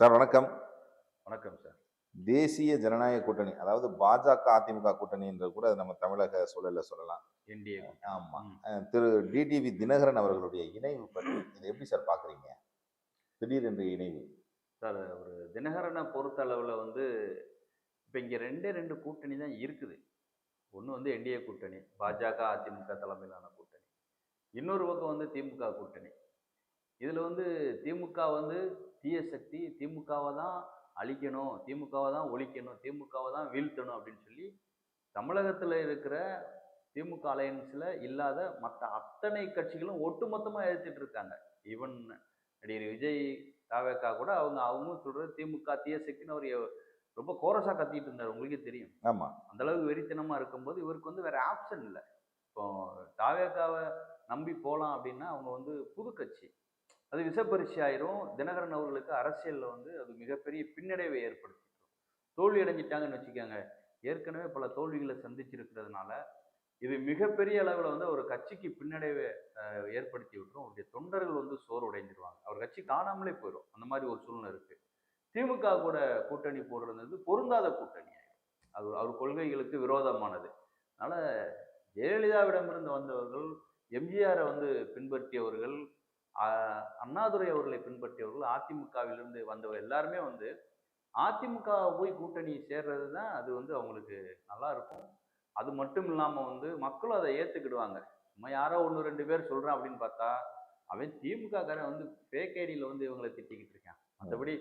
Sir வணக்கம். வணக்கம் sir. தேசிய ஜனநாயக கூட்டணி அதாவது பாஜக அதிமுக கூட்டணின்றது கூட நம்ம தமிழக சூழல்ல சொல்லலாம். என்டிஏ ஆமா. அஹ் திரு டிடிவி தினகரன் அவர்களுடைய இணைவு பற்றி இதை எப்படி சார் பாக்குறீங்க திடீரென்று இணைவு. சார் ஒரு தினகரனை பொறுத்த அளவில் வந்து இப்போ இங்கே ரெண்டே ரெண்டு கூட்டணி தான் இருக்குது. ஒன்று வந்து என்டிஏ கூட்டணி பாஜக அதிமுக தலைமையிலான கூட்டணி. இன்னொரு பக்கம் வந்து திமுக கூட்டணி. இதில் வந்து திமுக வந்து தீய சக்தி திமுகவை தான் அழிக்கணும் திமுகவை தான் ஒழிக்கணும் திமுகவை தான் வீழ்த்தணும் அப்படின்னு சொல்லி தமிழகத்தில் இருக்கிற திமுக அலையன்ஸில் இல்லாத மற்ற அத்தனை கட்சிகளும் ஒட்டுமொத்தமாக எதிர்த்துட்டு இருக்காங்க. ஈவன் நடிகர் விஜய் தாவேக்கா கூட அவங்க அவங்களும் சொல்றது திமுக தீய சக்தின்னு அவர் ரொம்ப கோரஸா கத்திட்டு இருந்தார். உங்களுக்கே தெரியும். ஆமா. அந்த அளவுக்கு வெறித்தனமா இருக்கும்போது இவருக்கு வந்து வேற ஆப்ஷன் இல்லை. இப்போ தாவேக்காவை நம்பி போகலாம் அப்படின்னா அவங்க வந்து புது கட்சி. அது விஷப்பரிசு ஆயிரும். தினகரன் அவர்களுக்கு அரசியலில் வந்து அது மிகப்பெரிய பின்னடைவை ஏற்படுத்திடும் தோல்வி அடைஞ்சிட்டாங்கன்னு வச்சுக்கோங்க. ஏற்கனவே பல தோல்விகளை சந்திச்சிருக்கிறதுனால இது மிகப்பெரிய அளவில் வந்து ஒரு கட்சிக்கு பின்னடைவை ஏற்படுத்தி விட்டுரும். அவருடைய தொண்டர்கள் வந்து சோர்வடைஞ்சிருவாங்க. அவர் கட்சி காணாமலே போயிடும் அந்த மாதிரி ஒரு சூழ்நிலை இருக்கு. திமுக கூட கூட்டணி போடுறது பொருந்தாத கூட்டணி அது அவர் கொள்கைகளுக்கு விரோதமானது. அதனால ஜெயலலிதாவிடமிருந்து வந்தவர்கள் எம்ஜிஆரை வந்து பின்பற்றியவர்கள் அண்ணாதுரை அவர்களை பின்பற்றியவர்கள் அதிமுகவிலிருந்து வந்தவர் எல்லாருமே வந்து அதிமுக போய் கூட்டணி சேர்றது தான் அது வந்து அவங்களுக்கு நல்லா இருக்கும். அது மட்டும் இல்லாமல் வந்து மக்களும் அதை ஏற்றுக்கிடுவாங்க சும்மா யாரோ ஒன்று ரெண்டு பேர் சொல்கிறான் அப்படின்னு பார்த்தா அவன் திமுக காரன் வந்து ஃபேக் ஐடியில் வந்து இவங்களை திட்டிக்கிட்டு இருக்கான். மற்றபடி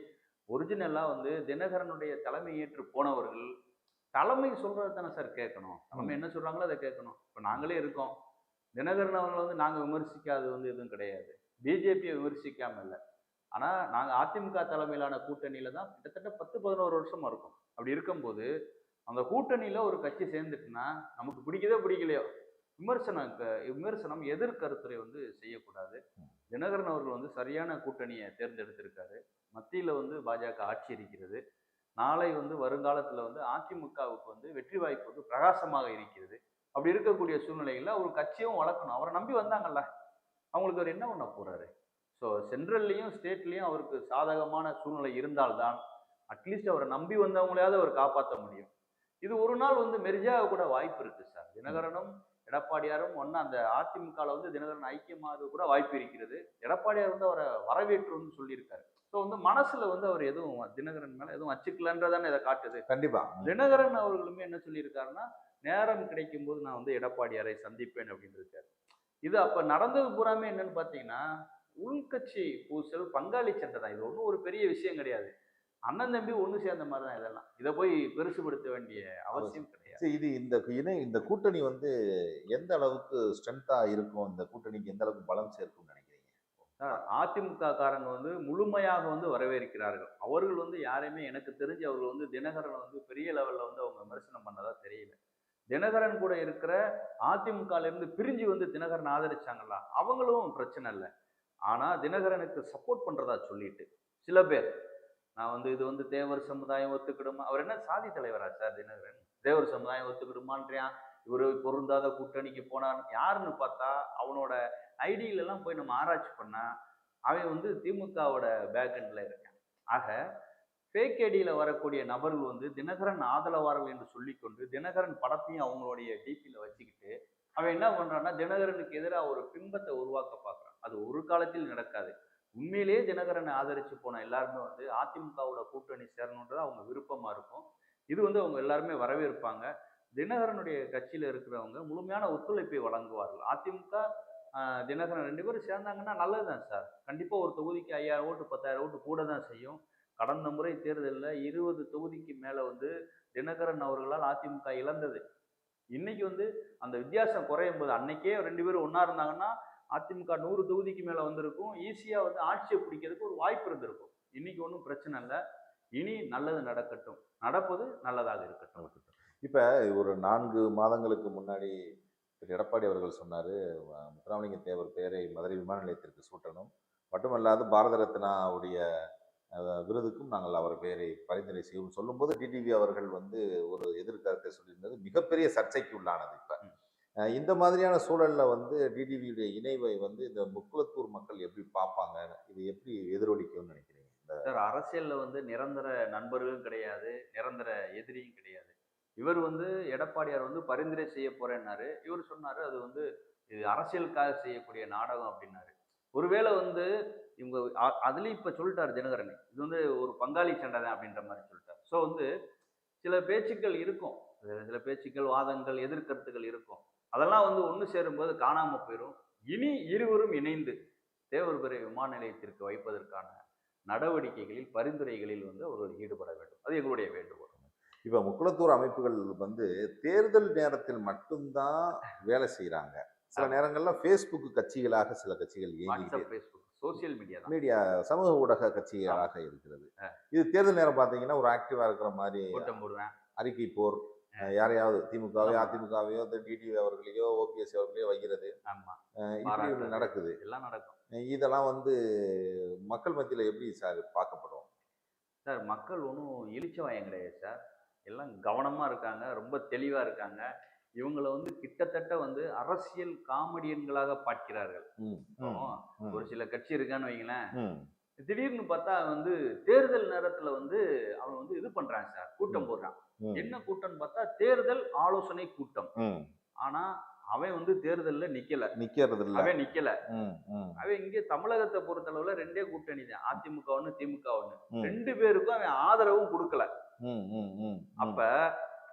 ஒரிஜினலாக வந்து தினகரனுடைய தலைமை ஏற்று போனவர்கள் தலைமை சொல்றது தானே சார் கேட்கணும். தலைமை என்ன சொல்றாங்களோ அதை கேட்கணும். இப்போ நாங்களே இருக்கோம். தினகரன் அவங்களை வந்து நாங்கள் விமர்சிக்காதது வந்து எதுவும் கிடையாது. பிஜேபியை விமர்சிக்காம இல்லை ஆனால் நாங்கள் அதிமுக தலைமையிலான கூட்டணியில் தான் கிட்டத்தட்ட பத்து பதினோரு வருஷமாக இருக்கும். அப்படி இருக்கும்போது அந்த கூட்டணியில் ஒரு கட்சி சேர்ந்துட்டுன்னா நமக்கு பிடிக்குதோ பிடிக்கலையோ விமர்சனம் க- விமர்சனம் எதிர்கருத்துரை வந்து செய்யக்கூடாது. தினகரன் அவர்கள் வந்து சரியான கூட்டணியை தேர்ந்தெடுத்திருக்காரு. மத்தியில் வந்து பாஜக ஆட்சி இருக்கிறது. நாளை வந்து வருங்காலத்தில் வந்து அதிமுகவுக்கு வந்து வெற்றி வாய்ப்பு வந்து பிரகாசமாக இருக்கிறது. அப்படி இருக்கக்கூடிய சூழ்நிலைகளில் ஒரு கட்சியும் வளர்க்கணும். அவரை நம்பி வந்தாங்கல்ல. அவங்களுக்கு அவர் என்ன பண்ண போறாரு? ஸோ சென்ட்ரல்லையும் ஸ்டேட்லேயும் அவருக்கு சாதகமான சூழ்நிலை இருந்தால்தான் அட்லீஸ்ட் அவரை நம்பி வந்தவங்களையாவது அவர் காப்பாற்ற முடியும். இது ஒரு நாள் வந்து மெரிஜாக கூட வாய்ப்பு இருக்கு சார் தினகரனும் எடப்பாடியாரும் ஒன்று அந்த அதிமுகவில் வந்து தினகரன் ஐக்கியமாக கூட வாய்ப்பு இருக்கிறது. எடப்பாடியார் வந்து அவரை வரவேற்றுன்னு சொல்லியிருக்காரு. ஸோ வந்து மனசுல வந்து அவர் எதுவும் தினகரன் மேல எதுவும் வச்சுக்கலன்றதானே இதை காட்டுது. கண்டிப்பா. தினகரன் அவர்களுமே என்ன சொல்லியிருக்காருன்னா நேரம் கிடைக்கும் போது நான் வந்து எடப்பாடியாரை சந்திப்பேன் அப்படின்னு இருக்காரு. இது அப்ப நடந்தது பூராமே என்னன்னு பாத்தீங்கன்னா உள்கட்சி பூசல் பங்காளி சண்டை தான். இது ஒன்றும் ஒரு பெரிய விஷயம் கிடையாது. அண்ணன் தம்பி ஒன்று சேர்ந்த மாதிரி தான் இதெல்லாம். இதை போய் பெருசுபடுத்த வேண்டிய அவசியம் கிடையாது. இது இந்த இணை இந்த கூட்டணி வந்து எந்த அளவுக்கு ஸ்ட்ரென்த்தா இருக்கும்? இந்த கூட்டணிக்கு எந்த அளவுக்கு பலம் சேர்க்கும்னு நினைக்கிறீங்க? அதிமுக காரங்க வந்து முழுமையாக வந்து வரவேற்கிறார்கள். அவர்கள் வந்து யாரையுமே எனக்கு தெரிஞ்சு அவர்கள் வந்து தினகரனை வந்து பெரிய லெவல்ல வந்து அவங்க விமர்சனம் பண்ணதா தெரியல. தினகரன் கூட இருக்கிற அதிமுகல இருந்து பிரிஞ்சு வந்து தினகரன் ஆதரிச்சாங்கல்ல அவங்களும் பிரச்சனை இல்லை. ஆனா தினகரனுக்கு சப்போர்ட் பண்றதா சொல்லிட்டு சில பேர் நான் வந்து இது வந்து தேவர் சமுதாயம் ஒத்துக்கிடுமா அவர் என்ன சாதி தலைவரா சார் தினகரன்? தேவர் சமுதாயம் ஒத்துக்கிடுமான்றியான் இவர் பொருந்தாத கூட்டணிக்கு போனான் யாருன்னு பார்த்தா அவனோட ஐடியிலெல்லாம் போய் நம்ம ஆராய்ச்சி பண்ணா அவன் வந்து திமுகவோட பேக்எண்ட்ல இருக்கான். ஆக ஃபேக் ஐடியில் வரக்கூடிய நபர்கள் வந்து தினகரன் ஆதரவார்கள் என்று சொல்லிக்கொண்டு தினகரன் படத்தையும் அவங்களுடைய டிபியில் வச்சுக்கிட்டு அவன் என்ன பண்ணுறான்னா தினகரனுக்கு எதிராக ஒரு பிம்பத்தை உருவாக்க பார்க்குறான். அது ஒரு காலத்தில் நடக்காது. உண்மையிலேயே தினகரனை ஆதரித்து போன எல்லாருமே வந்து அதிமுகவோட கூட்டணி சேரணுன்றது அவங்க விருப்பமாக இருக்கும். இது வந்து அவங்க எல்லாருமே வரவேற்பாங்க. தினகரனுடைய கட்சியில் இருக்கிறவங்க முழுமையான ஒத்துழைப்பை வழங்குவார்கள். அதிமுக தினகரன் ரெண்டு பேரும் சேர்ந்தாங்கன்னா நல்லது தான் சார். கண்டிப்பாக ஒரு தொகுதிக்கு ஐயாயிரம் ஓட்டு பத்தாயிரம் ஓட்டு கூட தான் செய்யும். கடந்த முறை தேர்தலில் இருபது தொகுதிக்கு மேலே வந்து தினகரன் அவர்களால் அதிமுக இழந்தது. இன்னைக்கு வந்து அந்த வித்தியாசம் குறையும் போது அன்னைக்கே ரெண்டு பேரும் ஒன்றா இருந்தாங்கன்னா அதிமுக நூறு தொகுதிக்கு மேலே வந்திருக்கும். ஈஸியாக வந்து ஆட்சியை பிடிக்கிறதுக்கு ஒரு வாய்ப்பு இருந்திருக்கும். இன்னைக்கு ஒன்றும் பிரச்சனை இல்லை. இனி நல்லது நடக்கட்டும். நடப்பது நல்லதாக இருக்கட்டும். இப்போ ஒரு நான்கு மாதங்களுக்கு முன்னாடி திரு. எடப்பாடி அவர்கள் சொன்னார் முத்துராமலிங்க தேவர் பெயரை மதுரை விமான நிலையத்திற்கு சூட்டணும். மட்டுமல்லாது பாரத ரத்னாவுடைய விருதுக்கும் நாங்கள் அவர் பெயரை பரிந்துரை செய்வோம் சொல்லும்போது டிடிவி அவர்கள் வந்து ஒரு எதிர்கருத்தை சொல்லியிருந்தது. மிகப்பெரிய சர்ச்சைக்கு உள்ளானது இப்ப. இந்த மாதிரியான சூழல்ல வந்து டிடிவியுடைய இணைவை வந்து இந்த முக்குளத்தூர் மக்கள் எப்படி பார்ப்பாங்க? இது எப்படி எதிரொலிக்கும்னு நினைக்கிறீங்க? சார் அரசியல்ல வந்து நிரந்தர நண்பர்களும் கிடையாது நிரந்தர எதிரியும் கிடையாது. இவர் வந்து எடப்பாடியார் வந்து பரிந்துரை செய்ய போறேன்னாரு. இவர் சொன்னாரு அது வந்து இது அரசியலுக்காக செய்யக்கூடிய நாடகம் அப்படின்னாரு. ஒருவேளை வந்து இவங்க அதுலயும் இப்ப சொல்லிட்டாரு தினகரன். இது வந்து ஒரு பங்காளி சண்டை தான் அப்படின்ற மாதிரி சொல்லிட்டாரு. ஸோ வந்து சில பேச்சுக்கள் இருக்கும். சில- பேச்சுக்கள் வாதங்கள் எதிர்கருத்துக்கள் இருக்கும். அதெல்லாம் வந்து ஒன்று சேரும்போது காணாம போயிடும் இனி இருவரும் இணைந்து தேவர்புரை விமான நிலையத்திற்கு வைப்பதற்கான நடவடிக்கைகளில் பரிந்துரைகளில் வந்து அவர்கள் ஈடுபட வேண்டும். அது எங்களுடைய வேண்டுகோள். இப்ப முக்குளத்தூர் அமைப்புகள் வந்து தேர்தல் நேரத்தில் மட்டும்தான் வேலை செய்யறாங்க சில. நேரங்கள்ல ஃபேஸ்புக் கட்சிகளாக சில கட்சிகள் இயங்கிட்டு சோசியல் மீடியா மீடியா சமூக ஊடக கட்சிகளாக இருக்கிறது. இது தேர்தல் நேரம் பார்த்தீங்கன்னா ஒரு ஆக்டிவா இருக்கிற மாதிரி கூட்டம் போடுவேன். அறிக்கை போர் யாரையாவது திமுகவையோ ஆமா. அதிமுகவையோ டிடிவி அவர்களையோ ஓபிஎஸ் அவர்களையோ வைக்கிறது. இப்படி நடக்குது. எல்லாம் நடக்கும். இதெல்லாம் வந்து மக்கள் மத்தியில எப்படி சார் பார்க்கப்படும்? சார் மக்கள் ஒன்றும் இழிச்சவாயம் கிடையாது சார். எல்லாம் கவனமா இருக்காங்க ரொம்ப தெளிவா இருக்காங்க. இவங்களை வந்து கிட்டத்தட்ட வந்து அரசியல் காமெடியன்களாக பார்க்கிறார்கள். ஒரு சில கட்சி இருக்கான்னு வைங்களேன். திடீர்னு பார்த்தா வந்து தேர்தல் நேரத்துல வந்து அவன் வந்து இது பண்றான் சார் கூட்டம் போடுறான். என்ன கூட்டம்னு பார்த்தா தேர்தல் ஆலோசனை கூட்டம். ஆனா அவன் வந்து தேர்தல்ல நிக்கல. நிக்கிறது இல்ல அவன் நிக்கல. அவன் இங்க தமிழகத்தை பொறுத்தளவுல ரெண்டே கூட்டணி தான். அதிமுக ஒண்ணு திமுக ஒண்ணு. ரெண்டு பேருக்கும் அவன் ஆதரவும் கொடுக்கல. அப்ப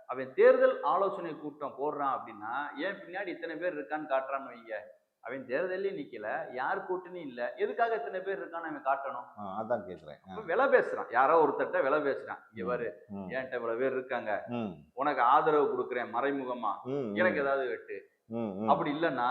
அவன் தேர்தல் ஆலோசனை கூட்டம் போடுறான் அப்படின்னா ஏன் பின்னாடி இத்தனை பேர் இருக்கான்னு காட்டுறான்னு வைங்க. அவன் தேர்தலே நிக்கல. யார் கூட்டணி இல்ல. எதுக்காக இத்தனை பேர் இருக்கான்னு அவன் காட்டணும். அதான் கேக்குறேன். விலை பேசுறான். யாரோ ஒருத்தட்ட விலை பேசுறான். ம், என்கிட்ட இவ்வளவு பேர் இருக்காங்க? உனக்கு ஆதரவு கொடுக்குறேன் மறைமுகமா. எனக்கு ஏதாவது வெட்டு. அப்படி இல்லைன்னா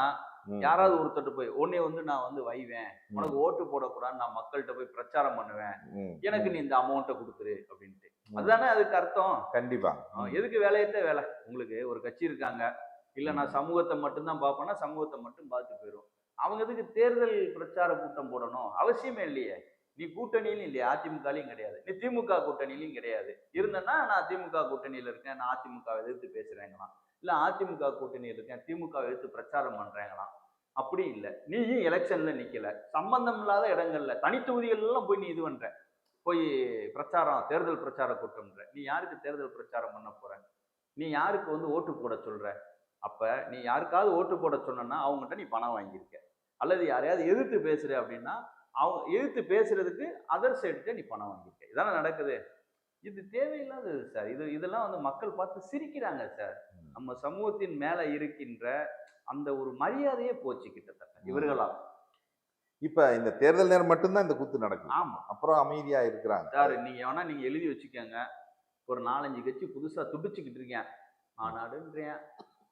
யாராவது ஒருத்தட்டு போய் உன்னை வந்து நான் வந்து வைவேன். உனக்கு ஓட்டு போடக்கூடாது நான் மக்கள்கிட்ட போய் பிரச்சாரம் பண்ணுவேன். எனக்கு நீ இந்த அமௌண்ட்டை கொடுத்துரு. அப்படின்ட்டு. அதுதானே அதுக்கு அர்த்தம்? கண்டிப்பா. எதுக்கு வேலையத்த வேலை? உங்களுக்கு ஒரு கட்சி இருக்காங்க. இல்ல நான் சமூகத்தை மட்டும்தான் பார்ப்பேன்னா சமூகத்தை மட்டும் பார்த்து போயிடும் அவங்க எதுக்கு தேர்தல் பிரச்சார கூட்டம் போடணும்? அவசியமே இல்லையே. நீ கூட்டணியிலும் இல்லையா. அதிமுகலையும் கிடையாது. நீ திமுக கூட்டணியிலும் கிடையாது. இருந்தேன்னா நான் திமுக கூட்டணியில இருக்கேன். நான் அதிமுக எதிர்த்து பேசுறேங்களாம். இல்ல அதிமுக கூட்டணியில் இருக்கேன். திமுக எதிர்த்து பிரச்சாரம் பண்றேங்களாம். அப்படி இல்லை. நீயும் எலெக்ஷன்ல நிக்கல. சம்பந்தம் இல்லாத இடங்கள்ல தனித்தொகுதிகள் எல்லாம் போய் நீ இது பண்ற. போய் பிரச்சாரம் தேர்தல் பிரச்சார கூட்டம்ன்ற. நீ யாருக்கு தேர்தல் பிரச்சாரம் பண்ண போற? நீ யாருக்கு வந்து ஓட்டு போட சொல்ற? அப்ப நீ யாருக்காவது ஓட்டு போட சொன்னா அவங்ககிட்ட நீ பணம் வாங்கியிருக்க. அல்லது யாரையாவது எதிர்த்து பேசுற அப்படின்னா அவங்க எதிர்த்து பேசுறதுக்கு அதர் சைடுக்கு நீ பணம் வாங்கியிருக்க. இதானே நடக்குது? இது தேவையில்லாதது சார் இது இதெல்லாம் வந்து மக்கள் பார்த்து சிரிக்கிறாங்க சார். நம்ம சமூகத்தின் மேல இருக்கின்ற அந்த ஒரு மரியாதையே போச்சு கிட்டத்தட்ட. இவர்களால். இப்ப இந்த தேர்தல் நேரம் மட்டும்தான் இந்த கூத்து நடக்குது. ஆமா. அப்புறம் அமைதியா இருக்கிறாங்க. சார் நீங்க வேணா நீங்க எழுதி வச்சுக்கோங்க. ஒரு நாலஞ்சு கட்சி புதுசா துடிச்சுக்கிட்டு இருக்கேன். மாநாடுன்றேன்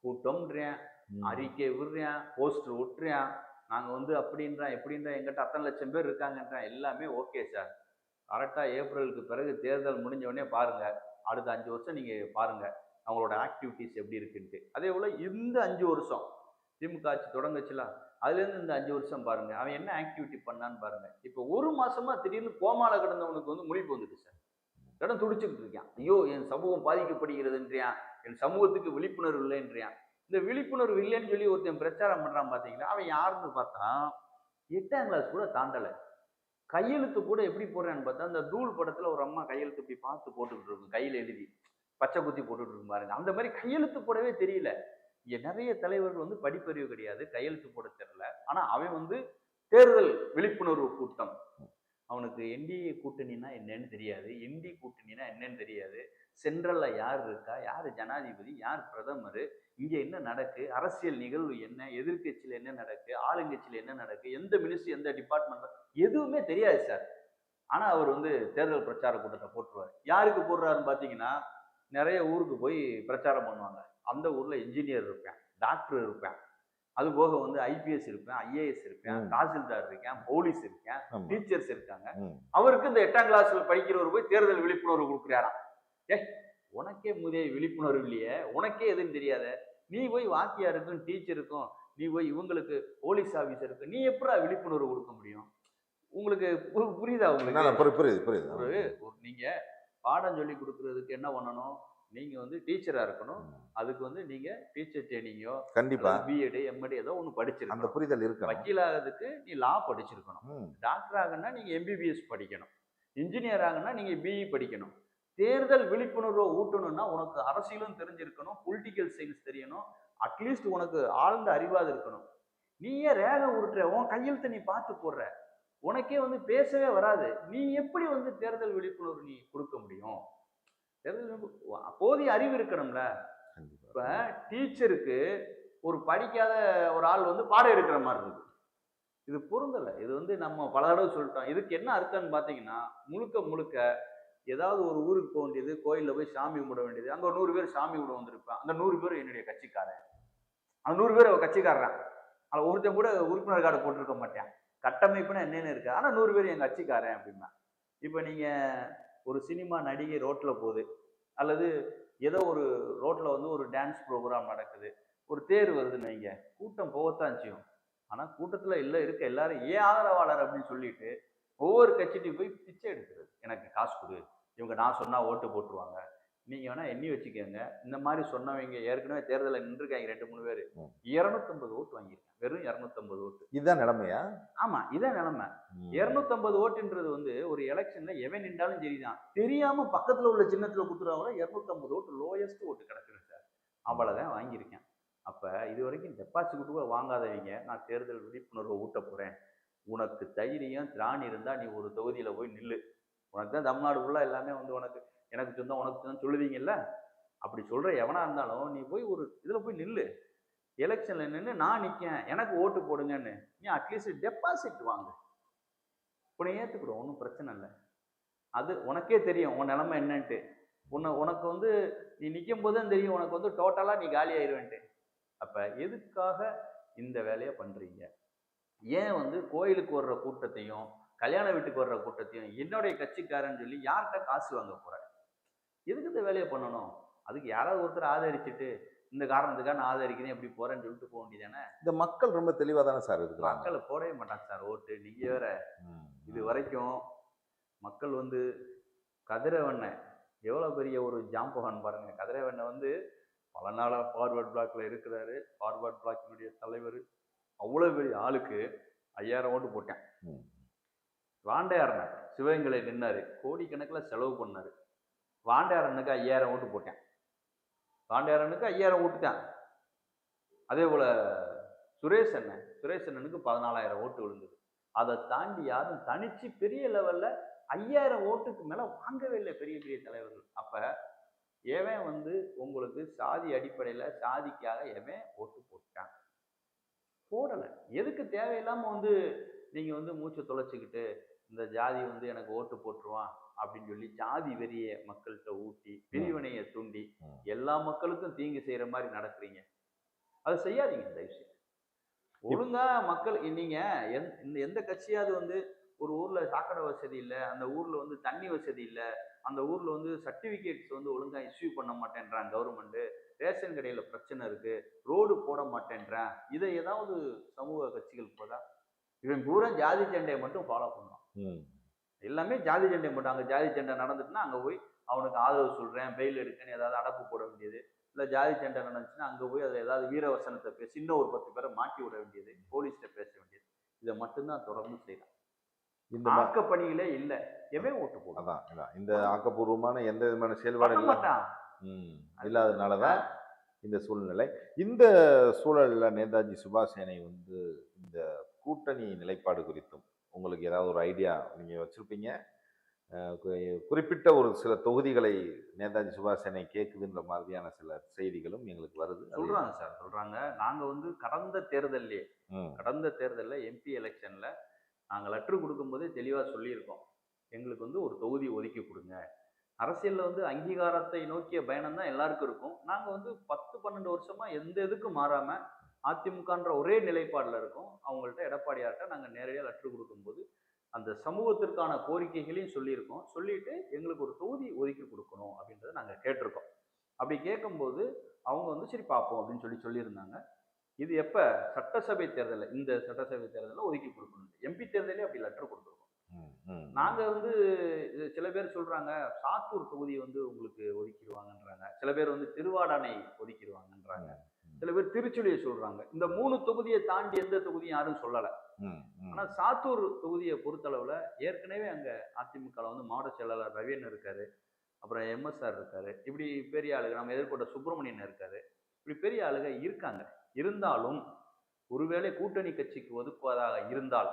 கூட்டம்ன்றேன். அறிக்கை விடுறேன் போஸ்டர் விட்டுறேன் நாங்க வந்து அப்படின்றேன் எப்படின்றேன் எங்கிட்ட அத்தனை லட்சம் பேர் இருக்காங்கன்றேன். எல்லாமே ஓகே சார். கரெக்டா ஏப்ரலுக்கு பிறகு தேர்தல் முடிஞ்ச உடனே பாருங்க. அடுத்த அஞ்சு வருஷம் நீங்க பாருங்க. அவங்களோட ஆக்டிவிட்டிஸ் எப்படி இருக்குன்ட்டு. அதே போல இந்த அஞ்சு வருஷம் திமுக ஆட்சி தொடங்குச்சுல அதுலேருந்து இந்த அஞ்சு வருஷம் பாருங்க. அவன் என்ன ஆக்டிவிட்டி பண்ணான்னு பாருங்க. இப்போ ஒரு மாசமா திடீர்னு கோமால கிடந்தவனுக்கு வந்து முழிப்பு வந்துட்டு சார். இடம் துடிச்சுக்கிட்டு இருக்கான். ஐயோ என் சமூகம் பாதிக்கப்படுகிறதுன்றியான். என் சமூகத்துக்கு விழிப்புணர்வு இல்லைன்றியான். இந்த விழிப்புணர்வு இல்லைன்னு சொல்லி ஒருத்தன் பிரச்சாரம் பண்றான் பாத்தீங்களா? அவன் யாருன்னு பார்த்தா எட்டாம் கிளாஸ் கூட தாண்டலை. கையெழுத்து கூட எப்படி போடுறான்னு பார்த்தா அந்த தூள் படத்துல ஒரு அம்மா கையெழுத்து இப்படி பார்த்து போட்டுக்கிட்டு இருக்கும். கையில் எழுதி பச்சை குத்தி போட்டுட்டு இருக்கும் பாருங்க. அந்த மாதிரி கையெழுத்து போடவே தெரியல. இங்க நிறைய தலைவர்கள் வந்து படிப்பறிவு கிடையாது கையெழுத்து போட தெரியல. ஆனா அவன் வந்து தேர்தல் விழிப்புணர்வு கூட்டம். அவனுக்கு என்டிஏ கூட்டணினா என்னன்னு தெரியாது. என்டி கூட்டணினா என்னன்னு தெரியாது. சென்ட்ரல்ல யார் இருக்கா? யார் ஜனாதிபதி? யார் பிரதமர்? இங்கே என்ன நடக்கு? அரசியல் நிகழ்வு என்ன? எதிர்கட்சியில் என்ன நடக்கு? ஆளுங்கட்சியில் என்ன நடக்கு? எந்த மினிஸ்ட்ரி எந்த டிபார்ட்மெண்ட் எதுவுமே தெரியாது சார் ஆனால் அவர் வந்து தேர்தல் பிரச்சார கூட்டத்தை போட்டுருவார். யாருக்கு போடுறாருன்னு பார்த்தீங்கன்னா நிறைய ஊருக்கு போய் பிரச்சாரம் பண்ணுவாங்க. அந்த ஊர்ல இன்ஜினியர் இருப்பேன் டாக்டர் இருப்பேன். அது போக வந்து ஐபிஎஸ் இருப்பேன் ஐஏஎஸ் இருப்பேன். தாசில்தார் இருக்கேன் போலீஸ் இருக்கேன். டீச்சர்ஸ் இருக்காங்க. அவருக்கு இந்த எட்டாம் கிளாஸ்ல படிக்கிறவர் போய் தேர்தல் விழிப்புணர்வு கொடுக்குறாராம். ஏ உனக்கே முதே விழிப்புணர்வு இல்லையே? உனக்கே எதுவும் தெரியாத? நீ போய் வாத்தியாருக்கும் டீச்சருக்கும் நீ போய் இவங்களுக்கு போலீஸ் ஆபீசருக்கு நீ எப்படா விழிப்புணர்வு கொடுக்க முடியும்? உங்களுக்கு புரியுதா உங்களுக்கு? புரியுது புரியுது ஒரு நீங்க பாடம் சொல்லி கொடுக்கறதுக்கு என்ன பண்ணணும்? நீங்க வந்து டீச்சரா இருக்கணும். அதுக்கு வந்து நீங்க டீச்சர் ட்ரைனிங்கோ கண்டிப்பா. பிஎட் எம்எட் ஏதோ ஒன்று அந்த படிச்சிருக்கணும் புரிதல் இருக்கணும். வக்கீலாகிறதுக்கு நீ லா படிச்சிருக்கணும். டாக்டர் ஆகணும்னா நீங்க எம்பிபிஎஸ் படிக்கணும். இன்ஜினியர் ஆகணும்னா நீங்க பிஇ படிக்கணும். தேர்தல் விழிப்புணர்வை ஊட்டணும்னா உனக்கு அரசியலும் தெரிஞ்சிருக்கணும். பொலிட்டிக்கல் சயின்ஸ் தெரியணும். அட்லீஸ்ட் உனக்கு ஆழ்ந்த அறிவாது இருக்கணும். நீ ஏன் ரேக உருட்டுற உன் கையெழுத்தை நீ பார்த்து போடுற. உனக்கே வந்து பேசவே வராது. நீ எப்படி வந்து தேர்தல் விழிப்புணர்வு நீ கொடுக்க முடியும்? போதிய அறிவு இருக்கணும்ல. இப்ப டீச்சருக்கு ஒரு படிக்காத ஒரு ஆள் வந்து பாடம் எடுக்கிற மாதிரி இருக்கு. இது பொருந்தல. இது வந்து நம்ம பல தடவை சொல்லிட்டோம். இதுக்கு என்ன அர்த்தம்னு பாத்தீங்கன்னா முழுக்க முழுக்க ஏதாவது ஒரு ஊருக்கு போக வேண்டியது கோயில்ல போய் சாமி கும்பிட வேண்டியது அங்க ஒரு நூறு பேர் சாமி கும்பிட வந்திருப்பேன். அந்த நூறு பேர் என்னுடைய கட்சிக்காரன். அந்த நூறு பேர் கட்சிக்காரன் அதில் ஒருத்தன் கூட உறுப்பினர் கார்டு போட்டிருக்க மாட்டேன். கட்டமைப்புனா என்னென்னு இருக்கு. ஆனா நூறு பேர் என் கட்சிக்காரன் அப்படின்னா இப்போ நீங்க ஒரு சினிமா நடிகை ரோட்டில் போகுது. அல்லது ஏதோ ஒரு ரோட்டில் வந்து ஒரு டான்ஸ் ப்ரோக்ராம் நடக்குது. ஒரு தேர் வருதுன்னு வைங்க. கூட்டம் போகத்தான் செய்யும். ஆனால் கூட்டத்தில் இல்லை இருக்க எல்லாரும் ஏன் ஆதரவாளர்? அப்படின்னு சொல்லிட்டு ஒவ்வொரு கட்சிட்டையும் போய் பிச்சை எடுக்கிறது. எனக்கு காசு கொடு. இவங்க நான் சொன்னால் ஓட்டு போட்டுருவாங்க. நீங்க வேணா எண்ணி வச்சுக்கோங்க. இந்த மாதிரி சொன்னவங்க ஏற்கனவே தேர்தலில் நின்றுருக்காங்க ரெண்டு மூணு பேர். இரநூத்தம்பது ஓட்டு வாங்கியிருக்காங்க. வெறும் இரநூத்தம்பது ஓட்டு. இதுதான் நிலைமையா? ஆமா இதான் நிலைமை. இரநூத்தம்பது ஓட்டுன்றது வந்து ஒரு எலெக்ஷன்ல எவன் நின்றாலும் சரிதான். தெரியாம பக்கத்துல உள்ள சின்னத்துல குத்துறவங்கள இரநூத்தம்பது ஓட்டு லோயஸ்ட் ஓட்டு கிடக்குது சார். அவ்வளவுதான் வாங்கியிருக்கேன். அப்ப இது வரைக்கும் டெபாசிட் கூட வாங்காதவங்க நான் தேர்தல் விழிப்புணர்வை ஊட்ட போறேன். உனக்கு தைரியம் திராணி இருந்தா நீ ஒரு தொகுதியில போய் நில்லு. உனக்கு தான் தமிழ்நாடு ஃபுல்லா எல்லாமே வந்து உனக்கு எனக்கு சொந்தம் உனக்கு சொந்தம் சொல்லுவீங்கல்ல? அப்படி சொல்கிற எவனா இருந்தாலும் நீ போய் ஒரு இதில் போய் நில்லு. எலெக்ஷனில் நின்று நான் நிற்கேன் எனக்கு ஓட்டு போடுங்கன்னு. நீ அட்லீஸ்ட் டெபாசிட் வாங்கு. உன்னை ஏற்றுக்கிடும் ஒன்றும் பிரச்சனை இல்லை. அது உனக்கே தெரியும் உன் நிலமை என்னன்ட்டு. உன்னை உனக்கு வந்து நீ நிற்கும் போது தான் தெரியும் உனக்கு வந்து டோட்டலாக நீ காலி ஆயிடுவேன்ட்டு அப்போ எதுக்காக இந்த வேலையை பண்ணுறீங்க ஏன் வந்து கோயிலுக்கு வர்ற கூட்டத்தையும் கல்யாண வீட்டுக்கு வர்ற கூட்டத்தையும் என்னுடைய கட்சிக்காரன்னு சொல்லி யார்கிட்ட காசு வாங்க போகிற எதுக்கு இந்த வேலையை பண்ணணும்? அதுக்கு யாராவது ஒருத்தர் ஆதரிச்சுட்டு இந்த காரணத்துக்காக நான் ஆதரிக்கிறேன் எப்படி போறேன்னு சொல்லிட்டு போக வேண்டியதானே? இந்த மக்கள் ரொம்ப தெளிவா தானே சார் இருக்கிறாங்க. மக்களை போடவே மாட்டாங்க சார் ஓட்டு. நீங்க வேற. இது வரைக்கும் மக்கள் வந்து கதிரவண்ணை எவ்வளோ பெரிய ஒரு ஜாம்பவான் பாருங்க. கதிரவண்ணை வந்து பல நாளாக ஃபார்வர்ட் பிளாக்ல இருக்கிறாரு. ஃபார்வர்ட் பிளாக்கினுடைய தலைவர் அவ்வளோ பெரிய ஆளுக்கு ஐயாயிரம் ஓட்டு போட்டேன். ம். வாண்டையாரனை சிவகங்கை நின்னாரு. கோடிக்கணக்கில் செலவு பண்ணாரு. பாண்டியாரனுக்கு ஐயாயிரம் ஓட்டு போட்டேன். பாண்டியாரனுக்கு ஐயாயிரம் ஓட்டுட்டேன். அதே போல் சுரேஷ் அண்ணன் சுரேஷ் அண்ணனுக்கு பதினாலாயிரம் ஓட்டு விழுந்தது. அதை தாண்டி யாரும் தனிச்சு பெரிய லெவலில் ஐயாயிரம் ஓட்டுக்கு மேலே வாங்கவே இல்லை பெரிய பெரிய தலைவர்கள். அப்போ எவன் வந்து உங்களுக்கு சாதி அடிப்படையில் சாதிக்காக எவன் ஓட்டு போட்டான்? போடலை. எதுக்கு தேவையில்லாமல் வந்து நீங்கள் வந்து மூச்சை தொலைச்சிக்கிட்டு இந்த ஜாதி வந்து எனக்கு ஓட்டு போட்டுருவான் அப்படின்னு சொல்லி ஜாதி வெறிய மக்கள்கிட்ட ஊட்டி பிரிவினையை தூண்டி. எல்லா மக்களுக்கும் தீங்கு செய்யற மாதிரி நடக்கிறீங்க அதை செய்யாதீங்க தயவு செய்து ஒழுங்கா மக்கள் நீங்க எந்த- எந்த கட்சியாவது வந்து ஒரு ஊர்ல சாக்கடை வசதி இல்லை அந்த ஊர்ல வந்து தண்ணி வசதி இல்லை அந்த ஊர்ல வந்து சர்டிபிகேட்ஸ் வந்து ஒழுங்கா இஷ்யூ பண்ண மாட்டேன்றான் கவர்மெண்ட் ரேஷன் கடையில பிரச்சனை இருக்கு ரோடு போட மாட்டேன்றான் இதை ஏதாவது சமூக கட்சிகள் போதா? இவன் பூரா ஜாதி சண்டையை மட்டும் ஃபாலோ பண்ணுவான். ம். எல்லாமே ஜாதி சண்டை மட்டும் அங்கே ஜாதி சண்டை நடந்துட்டுனா அங்கே போய் அவனுக்கு ஆதரவு சொல்கிறேன் பெயில் எடுக்கன்னு ஏதாவது அடப்பு போட வேண்டியது. இல்லை ஜாதி சண்டை நடந்துச்சுன்னா அங்கே போய் அதை ஏதாவது வீரவசனத்தை பேசி இன்னும் ஒரு பத்து பேரை மாட்டி விட வேண்டியது போலீஸ்கிட்ட பேச வேண்டியது. இதை மட்டும்தான் தொடர்ந்து செய்யலாம். இந்த ஆக்க பணிகளே இல்லை. எவன் ஓட்டு போடும் அதான். இந்த ஆக்கப்பூர்வமான எந்த விதமான செயல்பாடு மாட்டான். ம். இல்லாதனால தான் இந்த சூழ்நிலை. இந்த சூழல்ல நேதாஜி சுபாஷேனை வந்து இந்த கூட்டணி நிலைப்பாடு குறித்தும் உங்களுக்கு ஏதாவது ஒரு ஐடியா நீங்க வச்சிருப்பீங்க. குறிப்பிட்ட ஒரு சில தொகுதிகளை நேதாஜி சுபாஷேனை கேட்குதுன்ற மாதிரியான சில செய்திகளும் எங்களுக்கு வருது. சொல்றாங்க சார் சொல்றாங்க. நாங்க வந்து கடந்த தேர்தல்லே. கடந்த தேர்தலில் எம்பி எலெக்ஷன்ல நாங்க லெட்டர் கொடுக்கும்போதே தெளிவா சொல்லியிருக்கோம். எங்களுக்கு வந்து ஒரு தொகுதி ஒதுக்கி கொடுங்க. அரசியல்ல வந்து அங்கீகாரத்தை நோக்கிய பயணம் தான் எல்லாருக்கும் இருக்கும். நாங்க வந்து பத்து பன்னெண்டு வருஷமா எந்த இதுக்கும் மாறாம அதிமுகன்ற ஒரே நிலைப்பாடுல இருக்கோம். அவங்கள்ட்ட எடப்பாடியார்ட்ட நாங்க நேரடியாக லெட்டர் கொடுக்கும்போது அந்த சமூகத்திற்கான கோரிக்கைகளையும் சொல்லியிருக்கோம். சொல்லிட்டு எங்களுக்கு ஒரு தொகுதி ஒதுக்கி கொடுக்கணும் அப்படின்றத நாங்க கேட்டிருக்கோம். அப்படி கேட்கும்போது அவங்க வந்து சரி பார்ப்போம் அப்படின்னு சொல்லி சொல்லியிருந்தாங்க. இது எப்ப? சட்டசபை தேர்தலில். இந்த சட்டசபை தேர்தலில் ஒதுக்கி கொடுக்கணும். எம்பி தேர்தலே அப்படி லெட்டர் கொடுத்துருக்கோம். ம், ம். நாங்க வந்து சில பேர் சொல்றாங்க சாத்தூர் தொகுதி வந்து உங்களுக்கு ஒதுக்கிடுவாங்கன்றாங்க. சில பேர் வந்து திருவாடானை ஒதுக்கிடுவாங்கன்றாங்க. சில பேர் திருச்சுழியை சொல்றாங்க. இந்த மூணு தொகுதியை தாண்டி எந்த தொகுதியும் யாரும் சொல்லல. ஆனா சாத்தூர் தொகுதியை பொறுத்தளவுல ஏற்கனவே அங்க அதிமுக வந்து மாவட்ட செயலாளர் ரவியன் இருக்காரு. அப்புறம் எம்எஸ்ஆர் இருக்காரு. இப்படி பெரிய ஆளுங்க நம்ம எதிர்கொண்ட சுப்பிரமணியன் இருக்காரு. இப்படி பெரிய ஆளுங்க இருக்காங்க. இருந்தாலும் ஒருவேளை கூட்டணி கட்சிக்கு ஒதுக்குவதாக இருந்தால்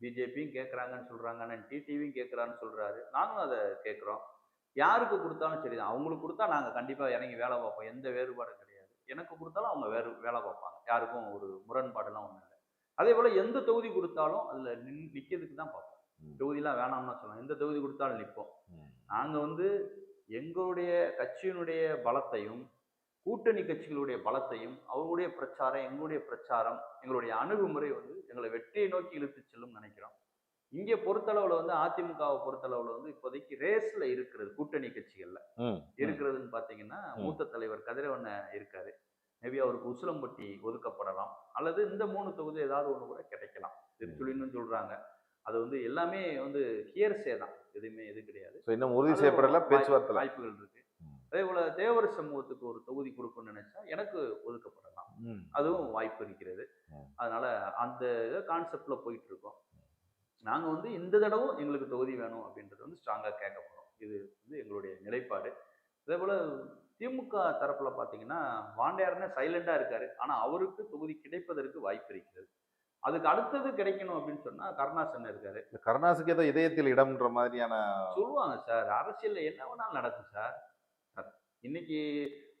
பிஜேபியும் கேட்குறாங்கன்னு சொல்றாங்க அண்ணன் டிடிவியும் கேட்குறான்னு சொல்றாரு. நாங்களும் அதை கேட்குறோம் யாருக்கு கொடுத்தாலும் சரிதான். அவங்களுக்கு கொடுத்தா நாங்கள் கண்டிப்பாக இறங்கி வேலை பார்ப்போம். எந்த வேறுபாடும் எனக்கு கொடுத்தாலும் அவங்க வேறு வேலை பார்ப்பாங்க. யாருக்கும் ஒரு முரண்பாடுலாம் ஒன்றும் இல்லை. அதே போல் எந்த தொகுதி கொடுத்தாலும் அதில் நின் நிற்கிறதுக்கு தான் பார்ப்போம். தொகுதிலாம் வேணாம்னு சொல்லலாம் எந்த தொகுதி கொடுத்தாலும் நிற்போம். நாங்கள் வந்து எங்களுடைய கட்சியினுடைய பலத்தையும் கூட்டணி கட்சிகளுடைய பலத்தையும் அவங்களுடைய பிரச்சாரம் எங்களுடைய பிரச்சாரம் எங்களுடைய அணுகுமுறை வந்து எங்களை வெற்றியை நோக்கி இழுத்து செல்லும் நினைக்கிறோம். இங்கே பொறுத்தளவுல வந்து அதிமுகவை பொறுத்தளவுல வந்து இப்போதைக்கு ரேஸ்ல இருக்கிறது கூட்டணி கட்சிகள்ல. இருக்கிறதுன்னு பார்த்தீங்கன்னா மூத்த தலைவர் கதிரவண்ண இருக்காரு. மேபி அவருக்கு உசிலம்பட்டி ஒதுக்கப்படலாம். அல்லது இந்த மூணு தொகுதி ஏதாவது ஒன்று கூட கிடைக்கலாம். திருச்சுழின்னு சொல்றாங்க. அது வந்து எல்லாமே வந்து ஹியர்ஸே தான். எதுவுமே இது கிடையாது. இன்னும் உறுதி செய்யப்படல பேச்சுவார்த்தை வாய்ப்புகள் இருக்கு. அதே போல தேவர் சமூகத்துக்கு ஒரு தொகுதி கொடுக்கணும்னு நினைச்சா எனக்கு ஒதுக்கப்படலாம். அதுவும் வாய்ப்பு இருக்கிறது. அதனால அந்த கான்செப்ட்ல போயிட்டு இருக்கோம். நாங்க வந்து இந்த தடவை எங்களுக்கு தொகுதி வேணும் அப்படின்றது வந்து ஸ்ட்ராங்கா கேட்க போறோம். இது வந்து எங்களுடைய நிலைப்பாடு. அதே போல திமுக தரப்புல பாத்தீங்கன்னா வாண்டையார்னே சைலண்டா இருக்காரு. ஆனா அவருக்கு தொகுதி கிடைப்பதற்கு வாய்ப்பு இருக்கிறது. அதுக்கு அடுத்தது கிடைக்கணும் அப்படின்னு சொன்னா கருணாசன் இருக்காரு. இந்த கருணாசுக்கு ஏதோ இதயத்தில் இடம்ன்ற மாதிரியான சொல்லுவாங்க சார். அரசியல்ல என்ன வேணாலும் நடக்கும் சார். சார், இன்னைக்கு